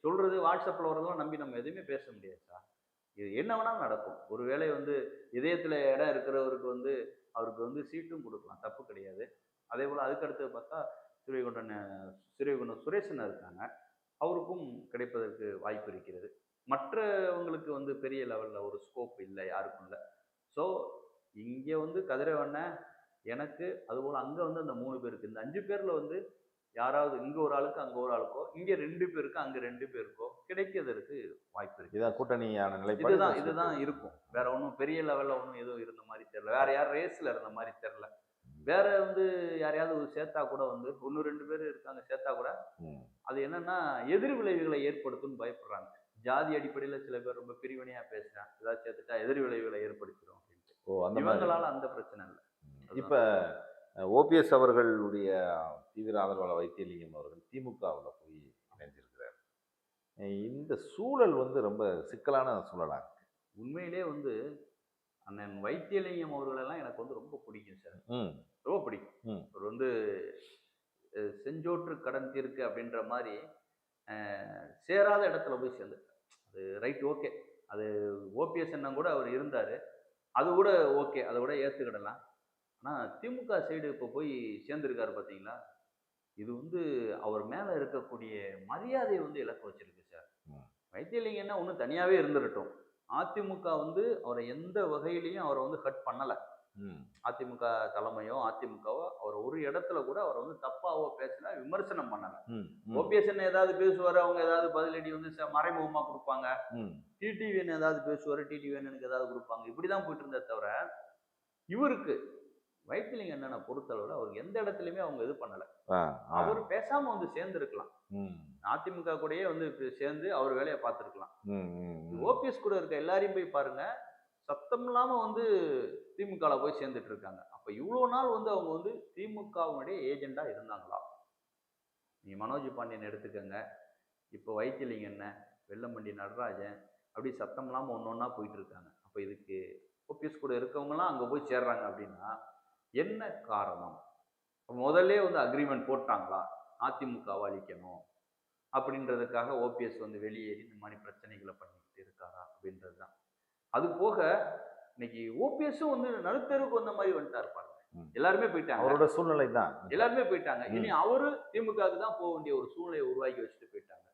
சொல்றது வாட்ஸ்அப்ல வரதெல்லாம் நம்பி நம்ம எதுவுமே பேச முடியாது சார். இது என்ன வேணாலும் நடக்கும். ஒருவேளை வந்து இதயத்துல இடம் இருக்கிறவருக்கு வந்து அவருக்கு வந்து சீட்டும் கொடுக்கலாம் தப்பு கிடையாது. அதே போல் அதுக்கு அடுத்து பார்த்தா ஸ்ரீவைகுண்டன் ஸ்ரீவைகுண்டம் சுரேசன் இருக்காங்க. அவருக்கும் கிடைப்பதற்கு வாய்ப்பு இருக்கிறது. மற்றவங்களுக்கு வந்து பெரிய லெவலில் ஒரு ஸ்கோப் இல்லை யாருக்கும் இல்லை. ஸோ இங்கே வந்து கதிரவண்ண எனக்கு அதுபோல் அங்கே வந்து அந்த மூணு பேருக்கு இந்த அஞ்சு பேரில் வந்து யாராவது இங்கே ஒரு ஆளுக்கு அங்கே ஒரு ஆளுக்கோ இங்கே ரெண்டு பேருக்கு அங்கே ரெண்டு பேருக்கோ கிடைக்கிறதுக்கு வாய்ப்பு இருக்கு. இதான் கூட்டணியான நிலைப்பாடு. இதுதான் இதுதான் இருக்கும். வேற ஒன்றும் பெரிய லெவலில் ஒன்றும் எதுவும் இருந்த மாதிரி தெரியல. வேற யார் ரேஸில் இருந்த மாதிரி தெரியல. வேற வந்து யாரையாவது சேர்த்தா கூட வந்து ஒன்று ரெண்டு பேர் இருக்காங்க சேர்த்தா கூட. அது என்னன்னா எதிர் விளைவுகளை ஏற்படுத்தும்னு பயப்படுறாங்க. ஜாதி அடிப்படையில் சில பேர் ரொம்ப பிரிவினையா பேசுறாங்க. ஏதாவது சேர்த்துட்டா எதிர் விளைவுகளை ஏற்படுத்திடும் அப்படின்ட்டு. இவங்களால அந்த பிரச்சனை இல்லை. இப்ப ஓபிஎஸ் அவர்களுடைய தீவிர ஆதரவாளர் வைத்தியலிங்கம் அவர்கள் திமுகவில் போய் இணைஞ்சிருக்கிறார் இந்த சூழல் வந்து ரொம்ப சிக்கலான சூழலா இருக்கு. உண்மையிலே வந்து அண்ணன் வைத்தியலிங்கம் அவர்களெல்லாம் எனக்கு வந்து ரொம்ப பிடிக்கும் சார். ரொம்ப பிடிக்கும். அவர் வந்து செஞ்சோற்று கடன் தீர்க்கு அப்படின்ற மாதிரி சேராத இடத்துல போய் சேர்ந்துட்டார். அது ரைட் ஓகே. அது ஓபிஎஸ் எண்ணம் கூட அவர் இருந்தார். அது கூட ஓகே. அதை கூட ஏற்றுக்கிடலாம் ஆனால் திமுக சைடு இப்போ போய் சேர்ந்துருக்காரு பார்த்தீங்களா இது வந்து அவர் மேலே இருக்கக்கூடிய மரியாதையை வந்து இழக்க வச்சிருக்கு சார். என்ன ஒன்றும் தனியாகவே இருந்துடட்டும் அதிமுக வந்து அவரை எந்த வகையிலையும் அவரை வந்து ஹட் பண்ணலை. அதிமுக தலைமையோ அதிமுகவோ அவர் ஒரு இடத்துல கூட அவர் வந்து தப்பாவோ பேசல விமர்சனம் பண்ணல. ம் ம், ஓபிஎஸ் என்ன ஏதாவது பேசுவாரு அவங்க ஏதாவது பதிலடி வந்து ச- மறைமுகமா கொடுப்பாங்க. ம். டிடிவி ஏதாவது பேசுவாரு டிடிவி எனக்கு ஏதாவது கொடுப்பாங்க. இப்படிதான் போயிட்டு இருந்தே தவிர இவருக்கு வைத்திலிங்க என்னென்ன பொறுத்தளவுல அவருக்கு எந்த இடத்துலயுமே அவங்க இது பண்ணல. அவர் பேசாம வந்து சேர்ந்துருக்கலாம். அதிமுக கூடயே வந்து சேர்ந்து அவர் வேலையை பார்த்துருக்கலாம். ஓபிஎஸ் கூட இருக்க எல்லாரையும் போய் பாருங்க சத்தம் இல்லாம வந்து திமுகல போய் சேர்ந்துட்டு இருக்காங்க. அப்ப இவ்வளவு நாள் வந்து அவங்க வந்து திமுகவுடைய ஏஜெண்டா இருந்தாங்களா? நீ மனோஜ் பாண்டியன் எடுத்துக்கங்க. இப்போ வைத்திலிங்க என்ன வெள்ளமண்டி நடராஜன் அப்படி சத்தம் இல்லாம ஒன்று ஒன்றா போயிட்டு இருக்காங்க. அப்போ இதுக்கு ஓபிஎஸ் கூட இருக்கவங்கலாம் அங்கே போய் சேர்றாங்க அப்படின்னா என்ன காரணம்? முதல்ல வந்து அக்ரிமெண்ட் போட்டாங்களா? அதிமுகவை அழிக்கணும். அப்படின்றதுக்காக ஓபிஎஸ் வந்து வெளியேறி இந்த மாதிரி பிரச்சனைகளை பண்ணிக்கிட்டு இருக்காரா? அப்படின்றது தான் அது போக இன்னைக்கு ஓபிஎஸும் வந்து நடுத்தருக்கு வந்த மாதிரி வந்துட்டாரு பாருங்க. எல்லாருமே போயிட்டாங்க. அவரோட சூழ்நிலை தான் எல்லாருமே போயிட்டாங்க. இனி அவரு திமுகவுக்கு தான் போக வேண்டிய ஒரு சூழ்நிலையை உருவாக்கி வச்சுட்டு போயிட்டாங்க.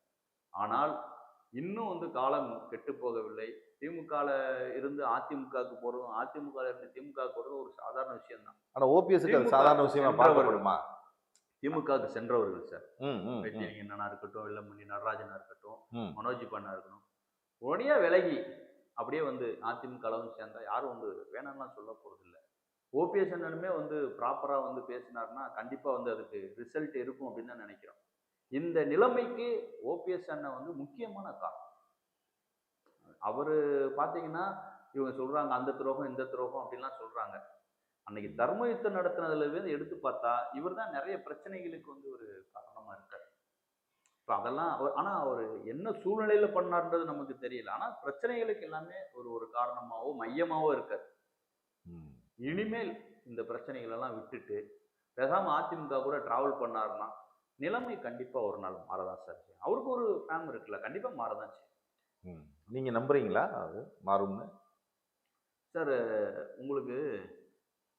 ஆனால் இன்னும் வந்து காலம் கெட்டு போகவில்லை. திமுகல இருந்து அதிமுகவுக்கு போறதும் அதிமுகல இருந்து திமுக போறதும் ஒரு சாதாரண விஷயம் தான் ஆனா ஓபிஎஸ்க்கு சாதாரண விஷயமா. பார்க்கப்படுமா? திமுகவுக்கு சென்றவர்கள் சார். வைத்தியலிங்க அண்ணனா இருக்கட்டும் வெள்ளமணி நடராஜனா இருக்கட்டும் மனோஜ் பண்ணா இருக்கணும் உடனே விலகி அப்படியே வந்து அதிமுக அளவு சேர்ந்தா யாரும் வந்து வேணாம்லாம் சொல்ல போறது இல்லை ஓபிஎஸ் அண்ணனுமே வந்து ப்ராப்பரா வந்து பேசினாருன்னா கண்டிப்பா வந்து அதுக்கு ரிசல்ட் இருக்கும் அப்படின்னு தான் நினைக்கிறோம். இந்த நிலைமைக்கு ஓபிஎஸ் அண்ணன் வந்து முக்கியமான காரணம். அவரு பாத்தீங்கன்னா இவங்க சொல்றாங்க அந்த துரோகம் இந்த துரோகம் அப்படின்லாம் சொல்றாங்க. அன்னைக்கு தர்ம யுத்தம் நடத்தினதுல இருந்து எடுத்து பார்த்தா இவர் தான் நிறைய பிரச்சனைகளுக்கு வந்து ஒரு காரணமா இருக்காரு. இப்போ அதெல்லாம் அவர் ஆனா அவர் என்ன சூழ்நிலையில பண்ணார்ன்றது நமக்கு தெரியல. ஆனா பிரச்சனைகளுக்கு எல்லாமே ஒரு ஒரு காரணமாவோ மையமாவோ இருக்காரு. இனிமேல் இந்த பிரச்சனைகள் எல்லாம் விட்டுட்டு பேசாம அதிமுக கூட டிராவல் பண்ணாருன்னா நிலைமை கண்டிப்பா ஒரு நாள் மாறதான் சார். அவருக்கு ஒரு ஃபேம் இருக்குல்ல கண்டிப்பா மாறதான் செய்யும். ம். நீங்க நம்புறீங்களா அது மாறும்னு? சார் உங்களுக்கு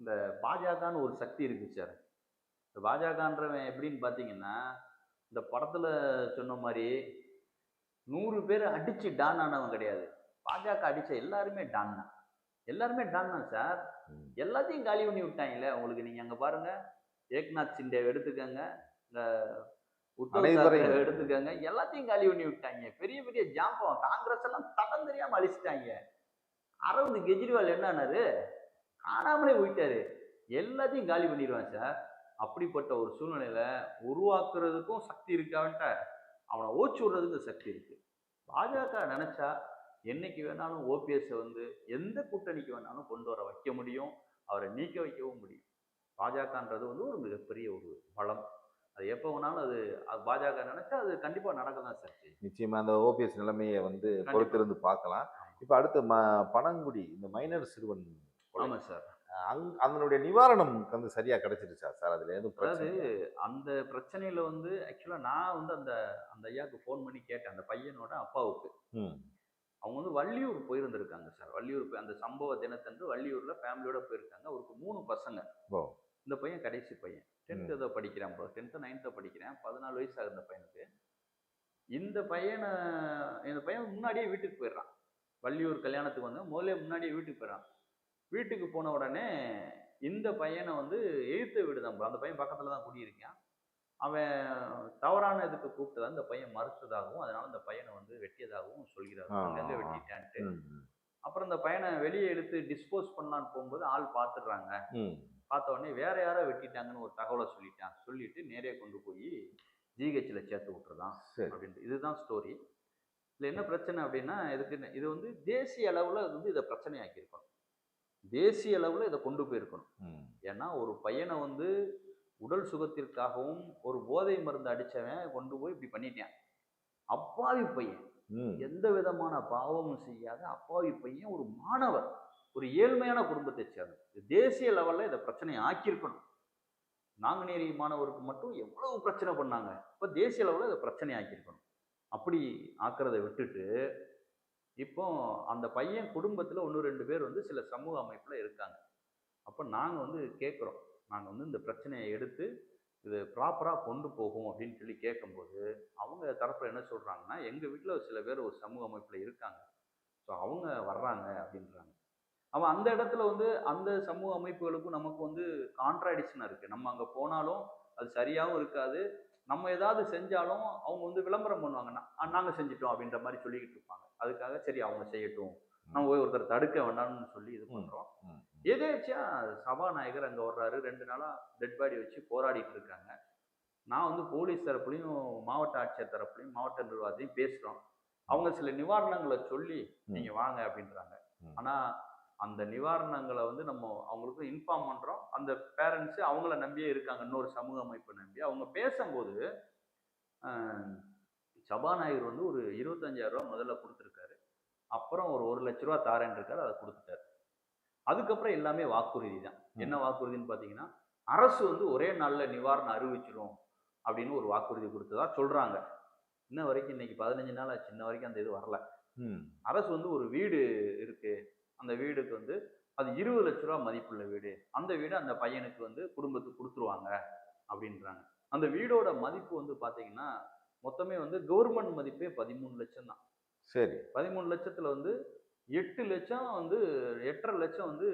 இந்த பாஜகன்னு ஒரு சக்தி இருக்கு சார் இந்த பாஜகன்றவன் எப்படின்னு பார்த்தீங்கன்னா இந்த படத்துல சொன்ன மாதிரி நூறு பேர் அடிச்சு டான் ஆனவன் கிடையாது. பாஜக அடிச்ச எல்லாருமே டான் தான். எல்லாருமே டான் தான் சார். எல்லாத்தையும் காலி பண்ணி விட்டாங்கல்ல உங்களுக்கு நீங்க அங்க பாருங்க. ஏக்நாத் சிண்டே எடுத்துக்கங்க. இந்த எடுத்துக்கங்க எல்லாத்தையும் காலி பண்ணி விட்டாங்க. பெரிய பெரிய ஜாம்பம் காங்கிரஸ் எல்லாம் தடம் தெரியாம அழிச்சிட்டாங்க. அரவிந்த் கெஜ்ரிவால் என்னன்னாரு? காணாமலே போயிட்டாரு. எல்லாத்தையும் காலி பண்ணிடுவான் சார். அப்படிப்பட்ட ஒரு சூழ்நிலையில உருவாக்குறதுக்கும் சக்தி இருக்கான்ட்ட அவனை ஓச்சு விடுறதுக்கு சக்தி இருக்கு. பாஜக நினைச்சா என்னைக்கு வேணாலும் ஓபிஎஸ்ஸை வந்து எந்த கூட்டணிக்கு வேணாலும் கொண்டு வர வைக்க முடியும். அவரை நீக்க வைக்கவும் முடியும். பாஜகன்றது வந்து ஒரு மிகப்பெரிய ஒரு பலம் அது எப்போ வேணாலும் அது அது பாஜக நினைச்சா அது கண்டிப்பா நடக்க தான் சார். நிச்சயமா அந்த ஓபிஎஸ் நிலைமையை வந்து. பொறுத்திருந்து பார்க்கலாம். இப்போ அடுத்து ம பனங்குடி இந்த மைனர் சிறுவன் கொலை. ஆமா சார். அங் அதனுடைய நிவாரணம் வந்து சரியா கிடைச்சிருச்சா சார்? அதுல எதுவும் அதாவது அந்த பிரச்சனையில வந்து ஆக்சுவலா நான் வந்து அந்த அந்த ஐயாவுக்கு ஃபோன் பண்ணி கேட்டேன். அந்த பையனோட அப்பாவுக்கு. அவங்க வந்து வள்ளியூர் போயிருந்திருக்காங்க சார். வள்ளியூர் போய் அந்த சம்பவ தினத்தன்று வள்ளியூர்ல ஃபேமிலியோட போயிருக்காங்க. அவருக்கு மூணு பசங்க. இந்த பையன் கடைசி பையன். டென்த் ஏதோ படிக்கிறான் ப்ரோ டென்த்து நைன்த்தோ படிக்கிறேன். பதினாலு வயசு ஆகுது இந்த பையனுக்கு. இந்த பையனை இந்த பையன் முன்னாடியே வீட்டுக்கு போயிடுறான். வள்ளியூர் கல்யாணத்துக்கு வந்து முதல்ல முன்னாடியே வீட்டுக்கு போயிடுறான். வீட்டுக்கு போன உடனே இந்த பையனை வந்து எழுத்த வீடு தான். அந்த பையன் பக்கத்துல தான் குடியிருக்கான். அவன் தவறான இதுக்கு கூப்பிட்டதா? இந்த பையன் மறுத்ததாகவும் அதனால இந்த பையனை வந்து வெட்டியதாகவும் சொல்கிறார். அங்கங்க. வெட்டிட்டான்ட்டு. அப்புறம் இந்த பையனை வெளியே எடுத்து டிஸ்போஸ் பண்ணலான்னு போகும்போது ஆள் பார்த்துடுறாங்க. பார்த்த உடனே வேற யாரோ வெட்டிட்டாங்கன்னு ஒரு தகவலை சொல்லிட்டான். சொல்லிட்டு நேரே கொண்டு போய் ஜிஹெச்சில் சேர்த்து விட்டுறதான் அப்படின்ட்டு. இதுதான் ஸ்டோரி இதில் என்ன பிரச்சனை அப்படின்னா இதுக்கு என்ன- இது வந்து தேசிய அளவில் இது வந்து இதை பிரச்சனையாக்கியிருக்கணும் தேசிய அளவில் இதை கொண்டு போயிருக்கணும். ஏன்னா ஒரு பையனை வந்து உடல் சுகத்திற்காகவும் ஒரு போதை மருந்து அடிச்சவன் கொண்டு போய் இப்படி பண்ணிட்டான். அப்பாவி பையன். எந்த விதமான பாவமும் செய்யாத அப்பாவி பையன் ஒரு மாணவர் ஒரு ஏழ்மையான குடும்பத்தை சேர்ந்தது தேசிய லெவலில் இதை பிரச்சனையை ஆக்கியிருக்கணும். நாங்குநேரி மாணவருக்கு மட்டும் எவ்வளவு பிரச்சனை பண்ணாங்க? இப்போ தேசிய லெவலில் இதை பிரச்சனை ஆக்கியிருக்கணும். அப்படி ஆக்கிறத விட்டுட்டு இப்போ அந்த பையன் குடும்பத்தில் ஒன்று ரெண்டு பேர் வந்து சில சமூக அமைப்பில் இருக்காங்க. அப்போ நாங்கள் வந்து கேட்குறோம் நாங்கள் வந்து இந்த பிரச்சனையை எடுத்து இது ப்ராப்பராக கொண்டு போகும் அப்படின்னு சொல்லி கேட்கும்போது அவங்க தரப்பில் என்ன சொல்கிறாங்கன்னா எங்கள் வீட்டில் சில பேர் ஒரு சமூக அமைப்பில் இருக்காங்க. ஸோ அவங்க வர்றாங்க அப்படின்றாங்க. அவன் அந்த இடத்துல வந்து அந்த சமூக அமைப்புகளுக்கும் நமக்கு வந்து கான்ட்ராடிக்ஷனாக இருக்குது நம்ம அங்கே போனாலும் அது சரியாகவும் இருக்காது. நம்ம ஏதாவது செஞ்சாலும் அவங்க வந்து விளம்பரம் பண்ணுவாங்க. நாங்கள் செஞ்சிட்டோம் அப்படின்ற மாதிரி சொல்லிக்கிட்டு இருப்பாங்க. அதுக்காக சரி அவங்க செய்யட்டும். நம்ம போய் ஒருத்தர் தடுக்க வேண்டாம்னு சொல்லி இது பண்ணுறோம் எதேச்சியா சபாநாயகர் அங்கே வர்றாரு. ரெண்டு நாளாக டெட் பாடி வச்சு போராடிட்டு இருக்காங்க. நான் வந்து போலீஸ் தரப்புலையும் மாவட்ட ஆட்சியர் தரப்புலையும் மாவட்ட நிர்வாகத்தையும் பேசுகிறோம் அவங்க சில நிவாரணங்களை சொல்லி. நீங்கள் வாங்க அப்படின்றாங்க. ஆனால் அந்த நிவாரணங்களை வந்து நம்ம அவங்களுக்கு இன்ஃபார்ம் பண்ணுறோம் அந்த பேரண்ட்ஸு அவங்கள நம்பியே இருக்காங்க. இன்னொரு சமூக அமைப்பை நம்பி. அவங்க பேசும்போது சபாநாயகர் வந்து ஒரு இருபத்தஞ்சாயிரம் ரூபா முதல்ல கொடுத்துருக்காரு. அப்புறம் ஒரு ஒரு லட்ச ரூபா தாரேன் இருக்காரு. அதை கொடுத்துட்டாரு. அதுக்கப்புறம் எல்லாமே வாக்குறுதி தான். என்ன வாக்குறுதின்னு பார்த்தீங்கன்னா அரசு வந்து ஒரே நாளில் நிவாரணம் அறிவிச்சிரும் அப்படின்னு ஒரு வாக்குறுதி கொடுத்ததா சொல்றாங்க. இன்ன வரைக்கும் இன்னைக்கு பதினஞ்சு நாள் ஆச்சு. இன்ன வரைக்கும் அந்த இது வரல. அரசு வந்து ஒரு வீடு இருக்கு. அந்த வீடுக்கு வந்து அது இருபது லட்ச ரூபா மதிப்புள்ள வீடு. அந்த வீடு அந்த பையனுக்கு வந்து குடும்பத்துக்கு கொடுத்துருவாங்க அப்படின்றாங்க. அந்த வீடோட மதிப்பு வந்து பாத்தீங்கன்னா மொத்தமே வந்து கவர்மெண்ட் மதிப்பே பதிமூணு லட்சம் தான். சரி. பதிமூணு லட்சத்துல வந்து எட்டு லட்சம் வந்து எட்டரை லட்சம் வந்து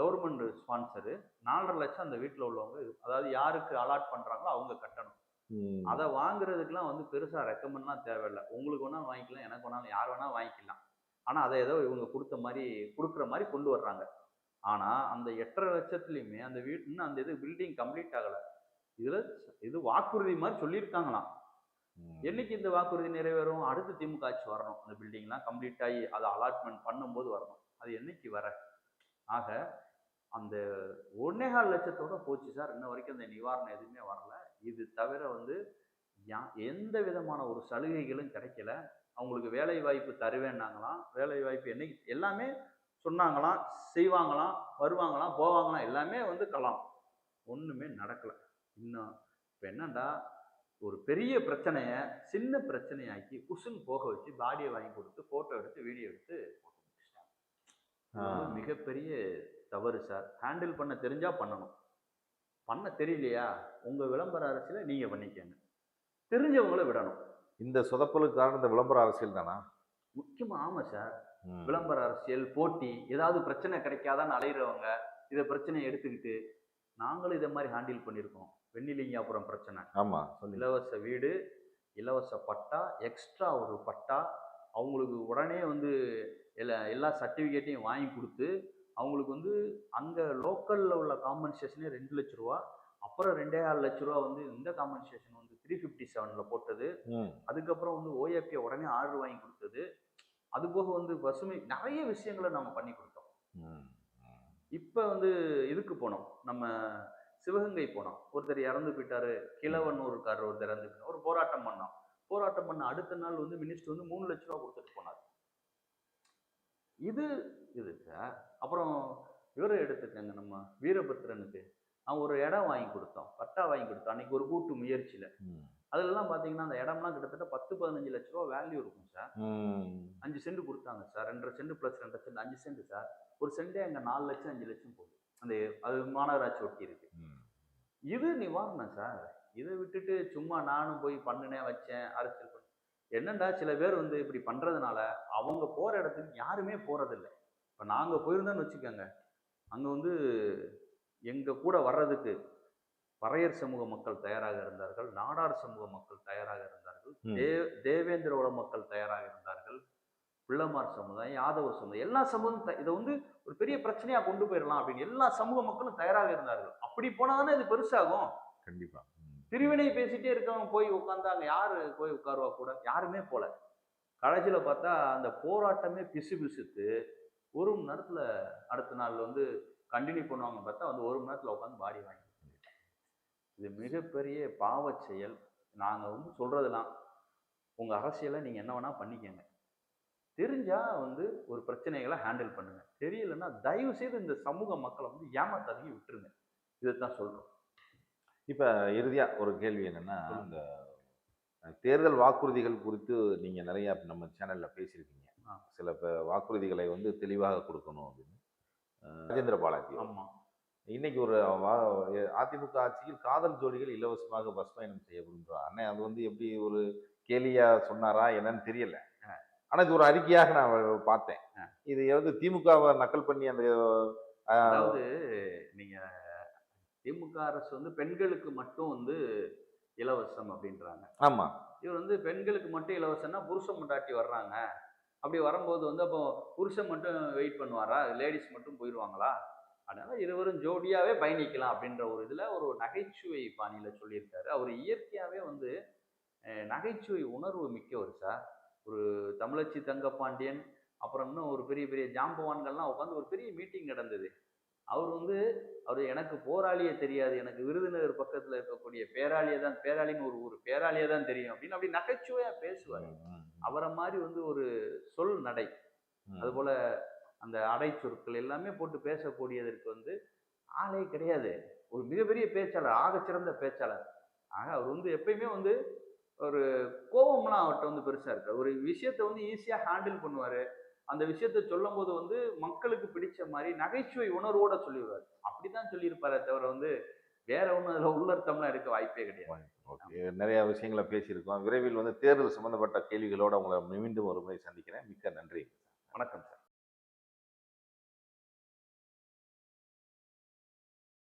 கவர்மெண்ட் ஸ்பான்சரு நாலரை லட்சம் அந்த வீட்டில் உள்ளவங்க அதாவது யாருக்கு அலாட் பண்றாங்களோ அவங்க கட்டணும். அதை வாங்குறதுக்குலாம் வந்து பெருசா ரெக்கமெண்ட்லாம் தேவையில்லை. உங்களுக்கு வேணாலும் வாங்கிக்கலாம் எனக்கு வேணாலும் யார் வேணாலும் வாங்கிக்கலாம். ஆனா அதை ஏதோ இவங்க கொடுத்த மாதிரி கொடுக்குற மாதிரி கொண்டு வர்றாங்க. ஆனா அந்த எட்டரை லட்சத்துலயுமே அந்த வீட்டு இன்னும் அந்த இது பில்டிங் கம்ப்ளீட் ஆகல. இதுல இது வாக்குறுதி மாதிரி சொல்லியிருக்காங்களாம். என்னைக்கு இந்த வாக்குறுதி நிறைவேறும்? அடுத்து திமுக ஆட்சி வரணும். அந்த பில்டிங்லாம் கம்ப்ளீட் ஆகி அதை அலாட்மெண்ட் பண்ணும்போது வரணும். அது என்னைக்கு வர? ஆக அந்த ஒன்னேகால் லட்சத்தோட போச்சு சார். இன்ன வரைக்கும் அந்த நிவாரணம் எதுவுமே வரல. இது தவிர வந்து எந்த விதமான ஒரு சலுகைகளும் கிடைக்கல. அவங்களுக்கு வேலை வாய்ப்பு தருவேன்னாங்களாம். வேலை வாய்ப்பு என்னைக்கு எல்லாமே சொன்னாங்களாம் செய்வாங்களாம் வருவாங்களாம் போவாங்களாம் எல்லாமே வந்து கலாம். ஒண்ணுமே நடக்கல. இன்னும் இப்போ என்னண்டா ஒரு பெரிய பிரச்சனைய சின்ன பிரச்சனையாக்கி குசுன்னு போக வச்சு பாடியை வாங்கி கொடுத்து போட்டோ எடுத்து வீடியோ எடுத்து. மிகப்பெரிய தவறு சார். ஹேண்டில் பண்ண தெரிஞ்சா பண்ணணும். பண்ண தெரியலையா? உங்க விளம்பர அரசியல நீங்க பண்ணிக்கங்க. தெரிஞ்சவங்கள விடணும். இந்த சொதப்பலுக்கு காரணம் இந்த விளம்பர அரசியல் தானா? முக்கியமா ஆமா சார். விளம்பர அரசியல் போட்டி ஏதாவது பிரச்சனை கிடைக்காதான்னு அலையிறவங்க இதை பிரச்சனையை எடுத்துக்கிட்டு நாங்களும் இதை மாதிரி ஹேண்டில் பண்ணியிருக்கோம். வெண்ணிலிங்காபுரம் பிரச்சனை. ஆமா சொல்லி இலவச வீடு இலவச பட்டா எக்ஸ்ட்ரா ஒரு பட்டா அவங்களுக்கு உடனே வந்து எல்லா எல்லா சர்டிஃபிகேட்டையும் வாங்கி கொடுத்து அவங்களுக்கு வந்து அங்கே லோக்கலில் உள்ள காம்பன்சேஷனே ரெண்டு லட்ச ரூபா அப்புறம் ரெண்டே ஆறு லட்ச ரூபா வந்து இந்த காம்பன்சேஷன் வந்து த்ரீ ஃபிஃப்டி செவனில் போட்டது. அதுக்கப்புறம் வந்து ஓஏபியை உடனே ஆர்டர் வாங்கி கொடுத்தது. அது போக வந்து பசுமை நிறைய விஷயங்களை நம்ம பண்ணி கொடுத்தோம். இப்போ வந்து இதுக்கு போனோம். நம்ம சிவகங்கை போனோம். ஒருத்தர் இறந்து போயிட்டாரு. கிழவன்னூருக்காரர் ஒருத்தர் இறந்து போயிட்டார். ஒரு போராட்டம் பண்ணோம். போராட்டம் பண்ண அடுத்த நாள் வந்து மினிஸ்டர் வந்து மூணு லட்ச ரூபா கொடுத்துட்டு போனார். இது இது சார். அப்புறம் இவரை எடுத்துக்கங்க நம்ம வீரபத்ரனுக்கு. அவன் ஒரு இடம் வாங்கி கொடுத்தோம். பட்டா வாங்கி கொடுத்தோம். அன்னைக்கு ஒரு கூட்டு முயற்சியில. அதுலலாம் பார்த்தீங்கன்னா அந்த இடம்லாம் கிட்டத்தட்ட பத்து பதினஞ்சு லட்ச ரூபா வேல்யூ இருக்கும் சார். அஞ்சு சென்ட் கொடுத்தாங்க சார் ரெண்டரை சென்ட் ப்ளஸ் ரெண்டரை சென்ட் அஞ்சு சென்ட் சார் ஒரு சென்டே அங்கே நாலு லட்சம் அஞ்சு லட்சம் போகுது. அந்த அது மாநகராட்சி ஒட்டி இருக்கு. இது நிவாரணம் சார் இதை விட்டுட்டு சும்மா நானும் போய் பண்ணினேன் வச்சேன் அரசியல் பண்ண. என்னண்டா சில பேர் வந்து இப்படி பண்றதுனால அவங்க போற இடத்துக்கு யாருமே போறதில்ல. இப்போ நாங்க போயிருந்தோம்னு வச்சுக்கோங்க. அங்க வந்து எங்க கூட வர்றதுக்கு பறையர் சமூக மக்கள் தயாராக இருந்தார்கள் நாடார் சமூக மக்கள் தயாராக இருந்தார்கள். தே தேவேந்திரோட மக்கள் தயாராக இருந்தார்கள் பிள்ளமார் சமுதாயம் யாதவ சமுதாயம் எல்லா சமூகம் இதை வந்து ஒரு பெரிய பிரச்சனையா கொண்டு போயிடலாம் அப்படின்னு எல்லா சமூக மக்களும் தயாராக இருந்தார்கள். அப்படி போனாதானே இது பெருசாகும். கண்டிப்பா. ம். பிரிவினை பேசிட்டே இருக்கவங்க போய் உட்காந்தாங்க யாரு போய் உட்காருவா கூட? யாருமே போல. கடைசியில பார்த்தா அந்த போராட்டமே பிசு பிசுத்து ஒரு மணி நேரத்துல அடுத்த நாள் வந்து கண்டினியூ பண்ணுவாங்க பார்த்தா வந்து ஒரு மணி நேரத்துல உட்காந்து பாடி வாங்கி இது மிகப்பெரிய பாவச் செயல். நாங்க வந்து சொல்றதெல்லாம் உங்க அரசியலை நீங்க என்ன வேணா பண்ணிக்கங்க. தெரிஞ்சா வந்து ஒரு பிரச்சனைகளை ஹேண்டில் பண்ணுங்க. தெரியலன்னா தயவு செய்து இந்த சமூக மக்களை வந்து ஏமாத்தாதீங்க விட்டுருங்க. இதைத்தான் சொல்றோம். இப்ப இறுதியா ஒரு கேள்வி என்னன்னா. இந்த தேர்தல் வாக்குறுதிகள் குறித்து நீங்க நிறைய நம்ம சேனல்ல பேசியிருக்கீங்க. சில வாக்குறுதிகளை வந்து தெளிவாக கொடுக்கணும் அப்படின்னு. ராஜேந்திர பாலாஜி ஆமா. இன்னைக்கு ஒரு அதிமுக ஆட்சியில் காதல் ஜோடிகள் இலவசமாக பஸ் பயணம் செய்யப்படுன்றார் அண்ணன் அது வந்து எப்படி ஒரு கேலியா சொன்னாரா என்னன்னு தெரியல. ஆனா இது ஒரு அறிக்கையாக நான் பார்த்தேன். இது வந்து திமுகவை நக்கல் பண்ணி அந்த அதாவது நீங்க திமுக அரசு வந்து பெண்களுக்கு மட்டும் வந்து இலவசம் அப்படின்றாங்க. ஆமா. இவர் வந்து பெண்களுக்கு மட்டும் இலவசம்னா புருஷன் முண்டாட்டி வர்றாங்க. அப்படி வரும்போது வந்து அப்போ புருஷன் மட்டும் வெயிட் பண்ணுவாரா? லேடிஸ் மட்டும் போயிடுவாங்களா அதனால் இருவரும் ஜோடியாகவே பயணிக்கலாம் அப்படின்ற ஒரு இதில் ஒரு நகைச்சுவை பாணியில் சொல்லியிருக்காரு. அவர் இயற்கையாகவே வந்து நகைச்சுவை உணர்வு மிக்கவர் சார். ஒரு தமிழச்சி தங்கப்பாண்டியன் அப்புறம் இன்னும் ஒரு பெரிய பெரிய ஜாம்பவான்கள்லாம் உட்காந்து ஒரு பெரிய மீட்டிங் நடந்தது. அவர் வந்து அவர் எனக்கு போராளியே தெரியாது எனக்கு விருதுநகர் பக்கத்தில் இருக்கக்கூடிய பேராளியை தான் பேராளின்னு ஒரு ஊர் பேராளியை தான் தெரியும் அப்படின்னு அப்படி நகைச்சுவையாக பேசுவார். அவரை மாதிரி வந்து ஒரு சொல் நடை. அதுபோல அந்த அடை சொற்கள் எல்லாமே போட்டு பேசக்கூடியதற்கு வந்து ஆளே கிடையாது. ஒரு மிகப்பெரிய பேச்சாளர் ஆகச் சிறந்த பேச்சாளர். ஆக அவர் வந்து எப்பயுமே வந்து ஒரு கோபம்லாம் அவர்கிட்ட வந்து பெருசா இருக்காது. ஒரு விஷயத்தை வந்து ஈஸியா ஹேண்டில் பண்ணுவாரு. அந்த விஷயத்த சொல்லும் போது வந்து மக்களுக்கு பிடிச்ச மாதிரி நகைச்சுவை உணர்வோட சொல்லிடுவார். அப்படிதான் சொல்லியிருப்பாரே தவிர வந்து வேற ஒன்றும் அதில் உள்ளர்த்தம்லாம் இருக்க வாய்ப்பே கிடையாது. ஓகே. நிறைய விஷயங்களை பேசியிருக்கோம். விரைவில் வந்து தேர்தல் சம்பந்தப்பட்ட கேள்விகளோடு உங்களை மீண்டும் ஒரு முறை சந்திக்கிறேன். மிக்க நன்றி. வணக்கம் சார்.